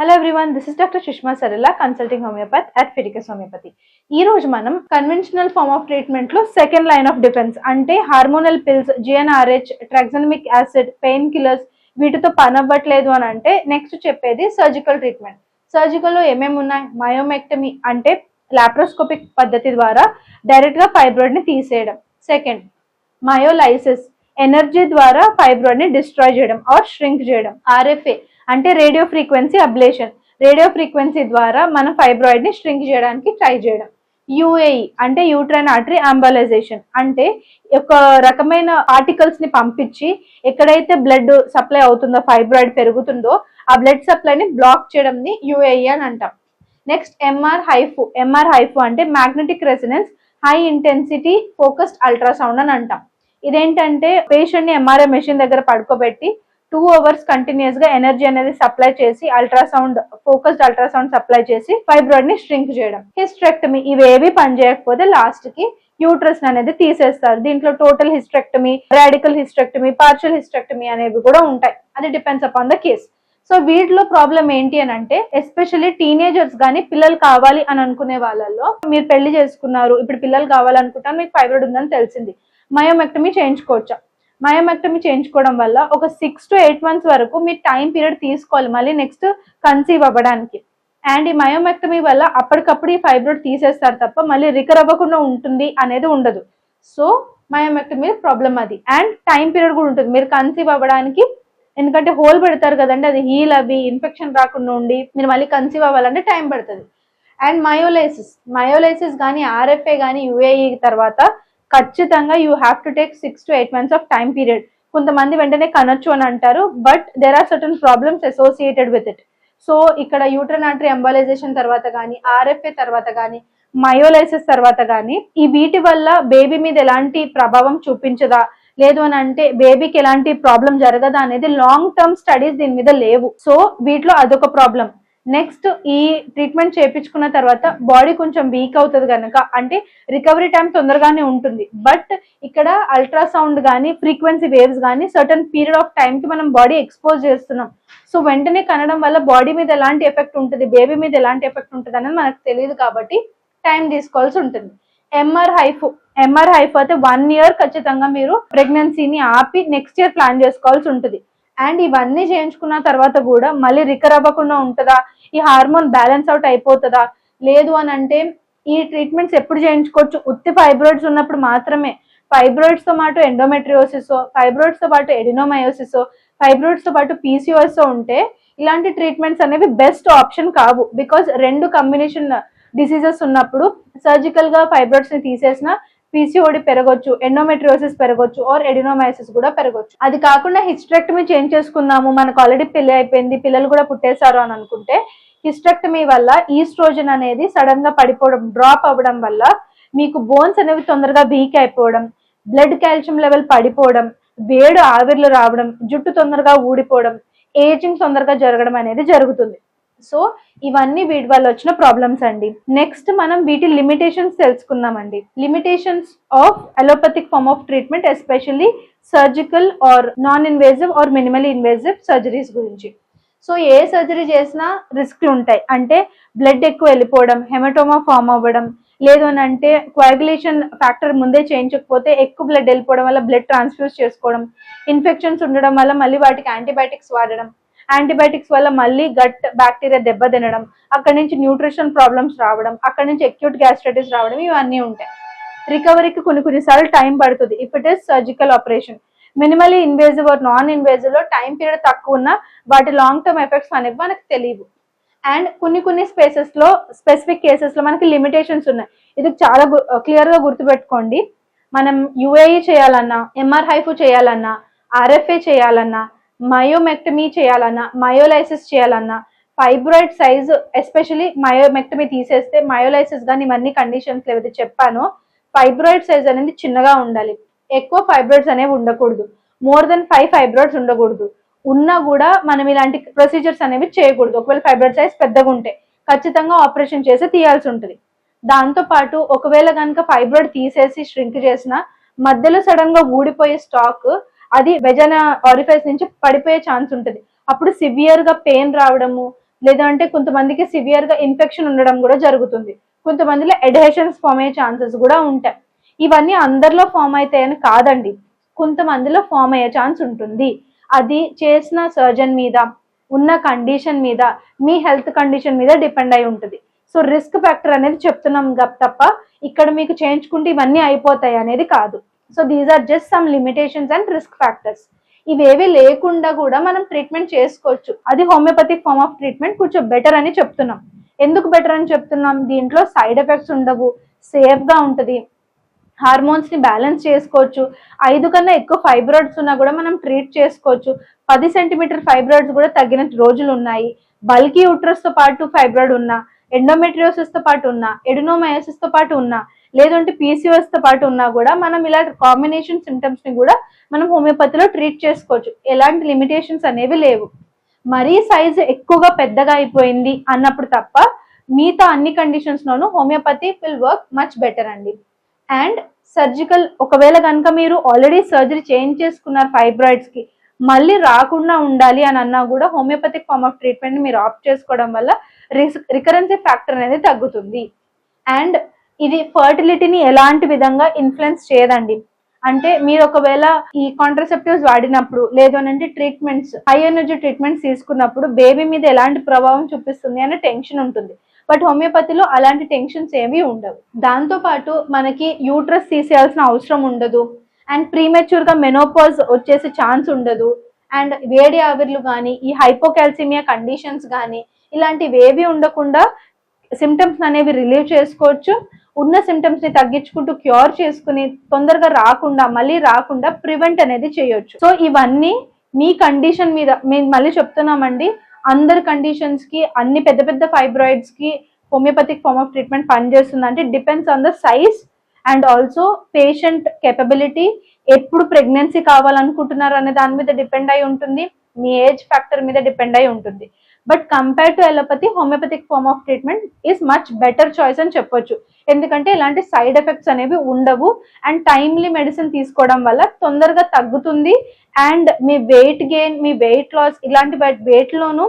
Hello everyone this is doctor Sushma Sarala consulting homeopathy at Fidicus homeopathy ఈ రోజు మనం conventional form of ట్రీట్మెంట్లో second line of defence అంటే hormonal pills G N R H tranexamic acid painkillers వీటితో పని అవ్వట్లేదు అని అంటే నెక్స్ట్ చెప్పేది సర్జికల్ ట్రీట్మెంట్ సర్జికల్లో ఏమేమి ఉన్నాయి? మయోమెక్టమీ అంటే లాప్రోస్కోపిక్ పద్ధతి ద్వారా డైరెక్ట్గా ఫైబ్రాయిడ్ని తీసేయడం. సెకండ్ మయోలైసిస్ ఎనర్జీ ద్వారా ఫైబ్రాయిడ్ని డిస్ట్రాయ్ చేయడం ఆర్ ష్రింక్ చేయడం. ఆర్ఎఫ్ఏ అంటే radio frequency ablation. Radio frequency ద్వారా మన ఫైబ్రాయిడ్ని ష్రింక్ చేయడానికి ట్రై చేయడం. యూఏఈ అంటే యూట్రైన్ ఆర్టరీ అంబలైజేషన్ అంటే ఒక రకమైన ఆర్టికల్స్ని పంపించి ఎక్కడైతే బ్లడ్ సప్లై అవుతుందో ఫైబ్రాయిడ్ పెరుగుతుందో ఆ బ్లడ్ సప్లైని బ్లాక్ చేయడంని యూఏఈ అని అంటాం. Next M R HIFU. M R HIFU అంటే magnetic resonance high intensity focused ultrasound అని అంటాం. ఇదేంటంటే పేషెంట్ని ఎంఆర్ఐ మెషిన్ దగ్గర పడుకోబెట్టి టూ అవర్స్ కంటిన్యూస్గా ఎనర్జీ అనేది సప్లై చేసి అల్ట్రాసౌండ్ ఫోకస్డ్ అల్ట్రాసౌండ్ సప్లై చేసి ఫైబ్రాయిడ్ని స్ట్రింక్ చేయడం. హిస్ట్రెక్టమీ ఇవేవి పనిచేయకపోతే లాస్ట్కి యూట్రస్ అనేది తీసేస్తారు. దీంట్లో total hysterectomy radical hysterectomy partial hysterectomy అనేవి కూడా ఉంటాయి. అది depends upon the case so వీటిలో ప్రాబ్లం ఏంటి అని అంటే ఎస్పెషల్లీ టీనేజర్స్ కానీ పిల్లలు కావాలి అని అనుకునే వాళ్ళల్లో మీరు పెళ్ళి చేసుకున్నారు ఇప్పుడు పిల్లలు కావాలనుకుంటారు మీకు ఫైబ్రాయిడ్ ఉందని తెలిసింది. మయోమెక్టమీ చేయించుకోవచ్చా? మయోమెక్టమీ చేయించుకోవడం వల్ల ఒక సిక్స్ టు ఎయిట్ మంత్స్ వరకు మీరు టైం పీరియడ్ తీసుకోవాలి మళ్ళీ నెక్స్ట్ కన్సీవ్ అవ్వడానికి. అండ్ ఈ మయోమెక్టమీ వల్ల అప్పటికప్పుడు ఈ ఫైబ్రాయిడ్ తీసేస్తారు తప్ప మళ్ళీ రికర్ అవ్వకుండా ఉంటుంది అనేది ఉండదు. సో మయోమెక్టమీ ప్రాబ్లం అది. అండ్ టైం పీరియడ్ కూడా ఉంటుంది. మీరు కన్సీవ్ అవ్వడానికి ఎందుకంటే హోల్ పెడతారు కదండి అది హీల్ అవి ఇన్ఫెక్షన్ రాకుండా ఉండి మీరు మళ్ళీ కన్సీవ్ అవ్వాలంటే టైం పడుతుంది. అండ్ మయోలైసిస్ మయోలైసిస్ కానీ ఆర్ఎఫ్ఏ కానీ యుఏఈ తర్వాత ఖచ్చితంగా you have to take six to eight months of time period కొంతమంది వెంటనే కనొచ్చు అని అంటారు but there are certain problems associated with it so ఇక్కడ యూట్రనాటరీ ఎంబలైజేషన్ తర్వాత కానీ ఆర్ఎఫ్ఏ తర్వాత కానీ మయోలైసిస్ తర్వాత కానీ ఈ వీటి వల్ల బేబీ మీద ఎలాంటి ప్రభావం చూపించదా? లేదు అని అంటే బేబీకి ఎలాంటి ప్రాబ్లం జరగదా అనేది లాంగ్ టర్మ్ స్టడీస్ దీని మీద లేవు. సో వీటిలో అదొక ప్రాబ్లం నెక్స్ట్ ఈ ట్రీట్మెంట్ చేయించుకున్న తర్వాత బాడీ కొంచెం వీక్ అవుతుంది కనుక అంటే రికవరీ టైం తొందరగానే ఉంటుంది. బట్ ఇక్కడ అల్ట్రాసౌండ్ కానీ ఫ్రీక్వెన్సీ వేవ్స్ కానీ సర్టన్ పీరియడ్ ఆఫ్ టైం కి మనం బాడీ ఎక్స్పోజ్ చేస్తున్నాం. సో వెంటనే కనడం వల్ల బాడీ మీద ఎలాంటి ఎఫెక్ట్ ఉంటుంది బేబీ మీద ఎలాంటి ఎఫెక్ట్ ఉంటుంది అనేది మనకు తెలియదు కాబట్టి టైం తీసుకోవాల్సి ఉంటుంది. ఎంఆర్ హైఫ్ ఎంఆర్ హైఫ్ అయితే వన్ ఇయర్ ఖచ్చితంగా మీరు ప్రెగ్నెన్సీని ఆపి నెక్స్ట్ ఇయర్ ప్లాన్ చేసుకోవాల్సి ఉంటుంది. అండ్ ఇవన్నీ చేయించుకున్న తర్వాత కూడా మళ్ళీ రికర్ అవ్వకుండా ఉంటుందా? ఈ హార్మోన్ బ్యాలెన్స్ అవుట్ అయిపోతుందా? లేదు అని అంటే ఈ ట్రీట్మెంట్స్ ఎప్పుడు చేయించుకోవచ్చు? ఉత్తి ఫైబ్రాయిడ్స్ ఉన్నప్పుడు మాత్రమే. ఫైబ్రాయిడ్స్తో పాటు ఎండోమెట్రియోసిస్ ఫైబ్రాయిడ్స్తో పాటు ఎడినోమయోసిస్ ఫైబ్రాయిడ్స్తో పాటు పీసీఓఎస్ ఉంటే ఇలాంటి ట్రీట్మెంట్స్ అనేవి బెస్ట్ ఆప్షన్ కావు. బికాస్ రెండు కాంబినేషన్ డిసీజెస్ ఉన్నప్పుడు సర్జికల్గా ఫైబ్రాయిడ్స్ని తీసేసిన పీసీఓడి పెరగొచ్చు ఎండోమెట్రియోసిస్ పెరగొచ్చు ఆర్ ఎడినోమైసిస్ కూడా పెరగొచ్చు. అది కాకుండా హిస్ట్రెక్టమీ చేంజ్ చేసుకున్నాము మనకు ఆల్రెడీ పెళ్ళి అయిపోయింది పిల్లలు కూడా పుట్టేశారు అని అనుకుంటే హిస్ట్రెక్టమీ వల్ల ఈస్ట్రోజన్ అనేది సడన్గా పడిపోవడం డ్రాప్ అవ్వడం వల్ల మీకు బోన్స్ అనేవి తొందరగా వీక్ అయిపోవడం బ్లడ్ కాల్షియం లెవెల్ పడిపోవడం వేడు ఆవిర్లు రావడం జుట్టు తొందరగా ఊడిపోవడం ఏజింగ్ తొందరగా జరగడం అనేది జరుగుతుంది. సో ఇవన్నీ వీటి వల్ల వచ్చిన ప్రాబ్లమ్స్ అండి. నెక్స్ట్ మనం వీటి లిమిటేషన్స్ తెలుసుకుందామండి. Limitations of allopathic form of treatment especially surgical or non invasive or minimal invasive surgeries గురించి. సో ఏ సర్జరీ చేసినా రిస్క్లు ఉంటాయి. అంటే బ్లడ్ ఎక్కువ వెళ్ళిపోవడం హెమటోమా ఫామ్ అవ్వడం లేదు అని అంటే కోయాగులేషన్ ఫ్యాక్టర్ ముందే చేయించకపోతే ఎక్కువ బ్లడ్ వెళ్ళిపోవడం వల్ల బ్లడ్ ట్రాన్స్ఫ్యూజ్ చేసుకోవడం ఇన్ఫెక్షన్స్ ఉండడం వల్ల మళ్ళీ వాటికి యాంటీబయాటిక్స్ వాడడం యాంటీబయాటిక్స్ వల్ల మళ్ళీ గట్ బ్యాక్టీరియా దెబ్బ తినడం అక్కడ నుంచి న్యూట్రిషన్ ప్రాబ్లమ్స్ రావడం అక్కడ నుంచి అక్యూట్ గ్యాస్ట్రైటిస్ రావడం ఇవన్నీ ఉంటాయి. రికవరీకి కొన్ని కొన్నిసార్లు టైం పడుతుంది. If it is surgical operation minimally invasive or non ఇన్వేజివ్లో time period తక్కువ ఉన్న వాటి లాంగ్ టర్మ్ ఎఫెక్ట్స్ అనేవి మనకు తెలియవు. అండ్ కొన్ని కొన్ని స్పేసెస్లో స్పెసిఫిక్ కేసెస్లో మనకి లిమిటేషన్స్ ఉన్నాయి. ఇది చాలా క్లియర్గా గుర్తుపెట్టుకోండి. మనం యుఏఈ చేయాలన్నా ఎంఆర్ హైఫు చేయాలన్నా ఆర్ఎఫ్ఏ చేయాలన్నా మయోమెక్టమీ చేయాలన్నా మయోలైసిస్ చేయాలన్నా ఫైబ్రాయిడ్ సైజ్ ఎస్పెషలీ మయోమెక్టమీ తీసేస్తే మయోలైసిస్ కానీ ఇవన్నీ కండిషన్స్ ఏవైతే చెప్పానో. ఫైబ్రాయిడ్ సైజ్ అనేది చిన్నగా ఉండాలి. ఎక్కువ ఫైబ్రాయిడ్స్ అనేవి ఉండకూడదు. మోర్ దెన్ ఫైవ్ ఫైబ్రాయిడ్స్ ఉండకూడదు. ఉన్నా కూడా మనం ఇలాంటి ప్రొసీజర్స్ అనేవి చేయకూడదు. ఒకవేళ ఫైబ్రాయిడ్ సైజ్ పెద్దగా ఉంటే ఖచ్చితంగా ఆపరేషన్ చేసి తీయాల్సి ఉంటుంది. దాంతో పాటు ఒకవేళ కనుక ఫైబ్రాయిడ్ తీసేసి ష్రింక్ చేసిన మధ్యలో సడన్గా ఊడిపోయే స్టాక్ అది వెజన ఆరిఫైస్ నుంచి పడిపోయే ఛాన్స్ ఉంటుంది. అప్పుడు సివియర్గా పెయిన్ రావడము లేదంటే కొంతమందికి సివియర్గా ఇన్ఫెక్షన్ ఉండడం కూడా జరుగుతుంది. కొంతమందిలో ఎడ్హెషన్స్ ఫామ్ అయ్యే ఛాన్సెస్ కూడా ఉంటాయి. ఇవన్నీ అందరిలో ఫామ్ అవుతాయని కాదండి. కొంతమందిలో ఫామ్ అయ్యే ఛాన్స్ ఉంటుంది. అది చేసిన సర్జన్ మీద ఉన్న కండిషన్ మీద మీ హెల్త్ కండిషన్ మీద డిపెండ్ అయి ఉంటుంది. సో రిస్క్ ఫ్యాక్టర్ అనేది చెప్తున్నాం తప్ప ఇక్కడ మీకు చేయించుకుంటే ఇవన్నీ అయిపోతాయి అనేది కాదు. So these are just some limitations and risk factors ఇవేవి లేకుండా కూడా మనం ట్రీట్మెంట్ చేసుకోవచ్చు. అది హోమియోపతిక్ ఫార్మ్ ఆఫ్ ట్రీట్మెంట్ కొంచెం బెటర్ అని చెప్తున్నాం. ఎందుకు బెటర్ అని చెప్తున్నాం? దీంట్లో సైడ్ ఎఫెక్ట్స్ ఉండవు. సేఫ్గా ఉంటుంది. హార్మోన్స్ని బ్యాలెన్స్ చేసుకోవచ్చు. ఐదు కన్నా ఎక్కువ ఫైబ్రాయిడ్స్ ఉన్నా కూడా మనం ట్రీట్ చేసుకోవచ్చు. పది సెంటీమీటర్ ఫైబ్రాయిడ్స్ కూడా తగ్గిన రోజులు ఉన్నాయి. బల్కీ యూట్రస్తో పాటు ఫైబ్రాయిడ్ ఉన్నా ఎండోమెట్రియోసిస్తో పాటు ఉన్నా ఎడినోమయోసిస్తో పాటు ఉన్నా లేదంటే పీసీఓఎస్తో పాటు ఉన్నా కూడా మనం ఇలా కాంబినేషన్ సిమ్టమ్స్ని కూడా మనం హోమియోపతిలో ట్రీట్ చేసుకోవచ్చు. ఎలాంటి లిమిటేషన్స్ అనేవి లేవు. మరీ సైజు ఎక్కువగా పెద్దగా అయిపోయింది అన్నప్పుడు తప్ప మిగతా అన్ని కండిషన్స్ లోనూ homeopathy will work much better అండి. అండ్ సర్జికల్ ఒకవేళ కనుక మీరు ఆల్రెడీ సర్జరీ చేంజ్ చేసుకున్నారు ఫైబ్రాయిడ్స్కి మళ్ళీ రాకుండా ఉండాలి అని అన్నా కూడా హోమియోపతిక్ ఫార్మ్ ఆఫ్ ట్రీట్మెంట్ మీరు ఆప్ట్ చేసుకోవడం వల్ల రికరెన్సీ ఫ్యాక్టర్ అనేది తగ్గుతుంది. అండ్ ఇది ఫర్టిలిటీని ఎలాంటి విధంగా ఇన్ఫ్లుయెన్స్ చేయదండి. అంటే మీరు ఒకవేళ ఈ కాంట్రసెప్టివ్స్ వాడినప్పుడు లేదు అంటే ట్రీట్మెంట్స్ హై ఎనర్జీ ట్రీట్మెంట్స్ తీసుకున్నప్పుడు బేబీ మీద ఎలాంటి ప్రభావం చూపిస్తుంది అనే టెన్షన్ ఉంటుంది. బట్ హోమియోపతిలో అలాంటి టెన్షన్స్ ఏమీ ఉండవు. దాంతో పాటు మనకి యూట్రస్ తీసేయాల్సిన అవసరం ఉండదు. అండ్ ప్రీమెచ్యూర్గా మెనోపాజ్ వచ్చేసే ఛాన్స్ ఉండదు. అండ్ వేడి ఆవిర్లు కానీ ఈ హైపోకాల్సిమియా కండిషన్స్ కానీ ఇలాంటివి ఏవి ఉండకుండా సిమ్టమ్స్ అనేవి రిలీవ్ చేసుకోవచ్చు. ఉన్న సిమ్టమ్స్ని తగ్గించుకుంటూ క్యూర్ చేసుకుని తొందరగా రాకుండా మళ్ళీ రాకుండా ప్రివెంట్ అనేది చేయొచ్చు. సో ఇవన్నీ మీ కండిషన్ మీద మేము మళ్ళీ చెప్తున్నామండి. అందరి కండిషన్స్కి అన్ని పెద్ద పెద్ద ఫైబ్రాయిడ్స్కి హోమియోపతిక్ ఫార్మ్ ఆఫ్ ట్రీట్మెంట్ పనిచేస్తుంది. అంటే depends on the size and also patient capability ఎప్పుడు ప్రెగ్నెన్సీ కావాలనుకుంటున్నారు అనే దాని మీద డిపెండ్ అయి ఉంటుంది. మీ ఏజ్ ఫ్యాక్టర్ మీద డిపెండ్ అయి ఉంటుంది. But compare to allopathy homeopathic form of treatment is much better choice అని చెప్పొచ్చు. ఎందుకంటే ఇలాంటి సైడ్ ఎఫెక్ట్స్ అనేవి ఉండవు. అండ్ టైమ్లీ మెడిసిన్ తీసుకోవడం వల్ల తొందరగా తగ్గుతుంది. అండ్ మీ వెయిట్ గెయిన్ మీ వెయిట్ లాస్ ఇలాంటి వెయిట్లోనూ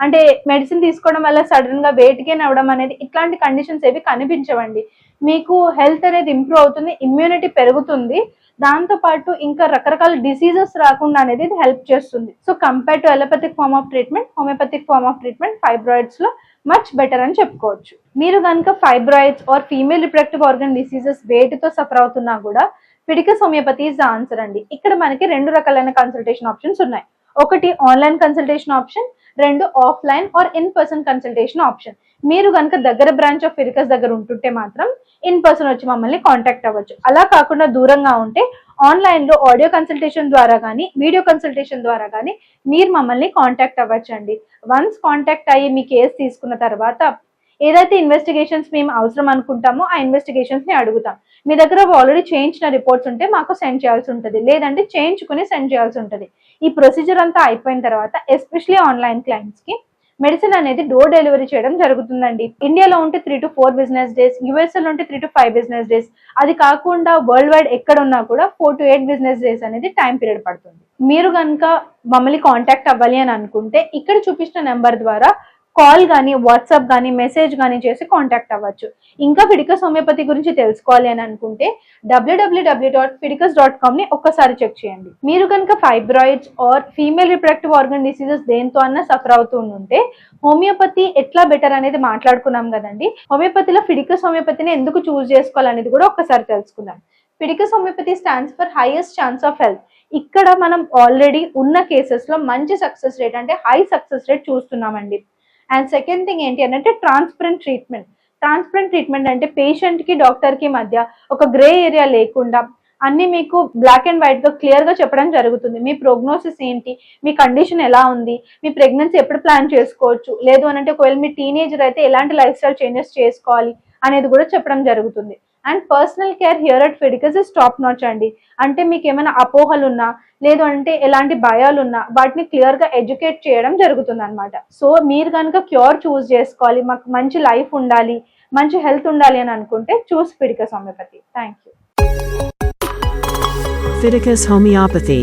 అంటే మెడిసిన్ తీసుకోవడం వల్ల సడన్గా వెయిట్ గెయిన్ అవ్వడం అనేది ఇట్లాంటి కండిషన్స్ ఏవి కనిపించవండి. మీకు హెల్త్ అనేది ఇంప్రూవ్ అవుతుంది ఇమ్యూనిటీ పెరుగుతుంది. దాంతో పాటు ఇంకా రకరకాల డిసీజెస్ రాకుండా అనేది ఇది హెల్ప్ చేస్తుంది. So compare to allopathic form of treatment homeopathic form of treatment ఫైబ్రాయిడ్స్లో much better అని చెప్పుకోవచ్చు. మీరు కనుక fibroids or female reproductive organ diseases వేటితో suffer అవుతున్నా కూడా Fidicus homeopathy is the answer అండి. ఇక్కడ మనకి రెండు రకాలైన కన్సల్టేషన్ ఆప్షన్స్ ఉన్నాయి. ఒకటి ఆన్లైన్ కన్సల్టేషన్ ఆప్షన్ రెండు offline or in person consultation option మీరు కనుక దగ్గర బ్రాంచ్ ఆఫ్ ఫిరికస్ దగ్గర ఉంటుంటే మాత్రం ఇన్ పర్సన్ వచ్చి మమ్మల్ని కాంటాక్ట్ అవ్వచ్చు. అలా కాకుండా దూరంగా ఉంటే ఆన్లైన్లో ఆడియో కన్సల్టేషన్ ద్వారా కానీ వీడియో కన్సల్టేషన్ ద్వారా కానీ మీరు మమ్మల్ని కాంటాక్ట్ అవ్వచ్చండి. వన్స్ కాంటాక్ట్ అయ్యి మీ కేసు తీసుకున్న తర్వాత ఏదైతే ఇన్వెస్టిగేషన్స్ మేము అవసరం అనుకుంటామో ఆ ఇన్వెస్టిగేషన్స్ని అడుగుతాం. మీ దగ్గర ఆల్రెడీ చేయించిన రిపోర్ట్స్ ఉంటే మాకు సెండ్ చేయాల్సి ఉంటుంది. లేదంటే చేయించుకుని సెండ్ చేయాల్సి ఉంటుంది. ఈ ప్రొసీజర్ అంతా అయిపోయిన తర్వాత ఎస్పెషలీ ఆన్లైన్ క్లయింట్స్కి మెడిసిన్ అనేది డోర్ డెలివరీ చేయడం జరుగుతుందండి. ఇండియాలో ఉంటే three to four business days యుఎస్ఏలో ఉంటే three to five business days అది కాకుండా వరల్డ్ వైడ్ ఎక్కడ ఉన్నా కూడా four to eight business days అనేది టైం పీరియడ్ పడుతుంది. మీరు కనుక మమ్మల్ని కాంటాక్ట్ అవ్వాలి అని అనుకుంటే ఇక్కడ చూపించిన నెంబర్ ద్వారా కాల్ కానీ వాట్సాప్ కానీ మెసేజ్ కానీ చేసి కాంటాక్ట్ అవ్వచ్చు. ఇంకా ఫిడికస్ హోమియోపతి గురించి తెలుసుకోవాలి అని అనుకుంటే డబ్ల్యూడబ్ల్యూడబ్ల్యూ డాట్ ఫిడికస్ డాట్ కామ్ని ఒక్కసారి చెక్ చేయండి. మీరు కనుక fibroids or female reproductive organ diseases దేంతో అన్న సఫర్ అవుతూ ఉంటే హోమియోపతి ఎట్లా బెటర్ అనేది మాట్లాడుకున్నాం కదండి. హోమియోపతిలో ఫిడికస్ హోమియోపతిని ఎందుకు చూస్ చేసుకోవాలనేది కూడా ఒక్కసారి తెలుసుకుందాం. Fidicus homeopathy stands for highest chance of health ఇక్కడ మనం ఆల్రెడీ ఉన్న కేసెస్లో మంచి సక్సెస్ రేట్ అంటే హై సక్సెస్ రేట్ చూస్తున్నామండి. అండ్ సెకండ్ థింగ్ ఏంటి అని అంటే ట్రాన్స్పరెంట్ ట్రీట్మెంట్ ట్రాన్స్పరెంట్ ట్రీట్మెంట్ అంటే పేషెంట్కి డాక్టర్కి మధ్య ఒక గ్రే ఏరియా లేకుండా అన్ని మీకు బ్లాక్ అండ్ వైట్గా క్లియర్గా చెప్పడం జరుగుతుంది. మీ ప్రోగ్నోసిస్ ఏంటి? మీ కండిషన్ ఎలా ఉంది? మీ ప్రెగ్నెన్సీ ఎప్పుడు ప్లాన్ చేసుకోవచ్చు? లేదు అని అంటే ఒకవేళ మీ టీనేజర్ అయితే ఎలాంటి లైఫ్ స్టైల్ చేంజెస్ చేసుకోవాలి? అనేది కూడా చెప్పడం జరుగుతుంది. And personal care here at Fedicus is top notch అండి. అంటే మీకు ఏమైనా అపోహలు ఉన్నా లేదు అంటే ఎలాంటి భయాలు ఉన్నా వాటిని క్లియర్గా ఎడ్యుకేట్ చేయడం జరుగుతుంది అనమాట సో మీరు కనుక క్యూర్ చూస్ చేసుకోవాలి మాకు మంచి లైఫ్ ఉండాలి మంచి హెల్త్ ఉండాలి అని అనుకుంటే choose Fidicus homeopathy thank you Fidicus homeopathy